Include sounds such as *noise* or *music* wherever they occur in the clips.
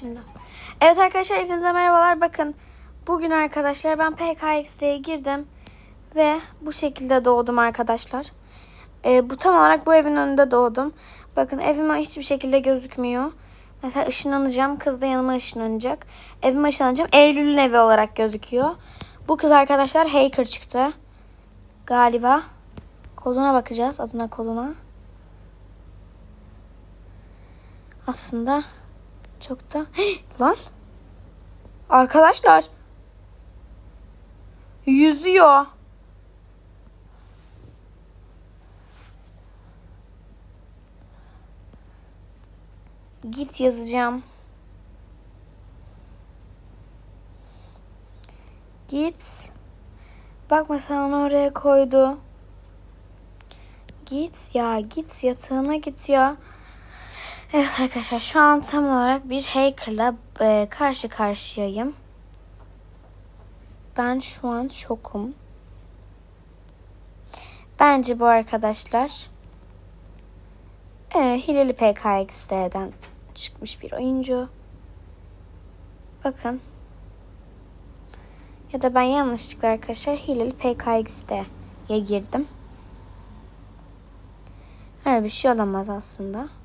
Şimdi. Evet arkadaşlar hepinize merhabalar. Bakın bugün arkadaşlar ben PKX'de girdim ve bu şekilde doğdum arkadaşlar. Ee, bu tam olarak bu evin önünde doğdum. Bakın evime hiçbir şekilde gözükmüyor. Mesela ışınlanacağım. Kız da yanıma ışınlanacak. Evime ışınlanacağım. Eylül'ün evi olarak gözüküyor. Bu kız arkadaşlar hacker çıktı. Galiba. Koduna bakacağız. Adına koduna. Aslında çok da... *gasps* Lan. Arkadaşlar. Yüzüyor. Git yazacağım. Git. Bak mesela onu oraya koydu. Git ya git yatağına git ya. Evet arkadaşlar şu an tam olarak bir hackerla e, karşı karşıyayım. Ben şu an şokum. Bence bu arkadaşlar e, hileli PKXD'den çıkmış bir oyuncu. Bakın. Ya da ben yanlışlıkla arkadaşlar hileli PKXD'ye girdim. Öyle bir şey olamaz aslında.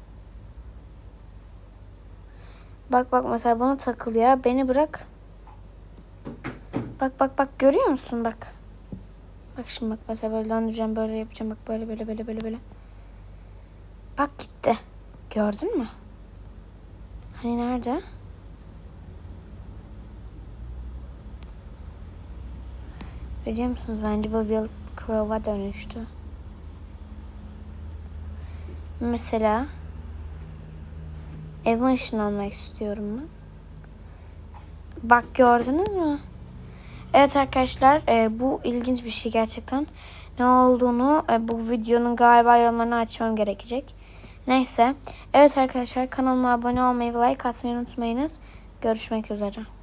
Bak bak mesela bana takıl ya. Beni bırak. Bak bak bak görüyor musun bak. Bak şimdi bak mesela böyle döndüreceğim böyle yapacağım bak böyle böyle böyle böyle böyle. Bak gitti. Gördün mü? Hani nerede? Biliyor musunuz bence bu Will Crow'a dönüştü. Mesela Eve ışınlanmak istiyorum ben. Bak gördünüz mü? Evet arkadaşlar e, bu ilginç bir şey gerçekten. Ne olduğunu e, bu videonun galiba yorumlarını açmam gerekecek. Neyse. Evet arkadaşlar kanalıma abone olmayı ve like atmayı unutmayınız. Görüşmek üzere.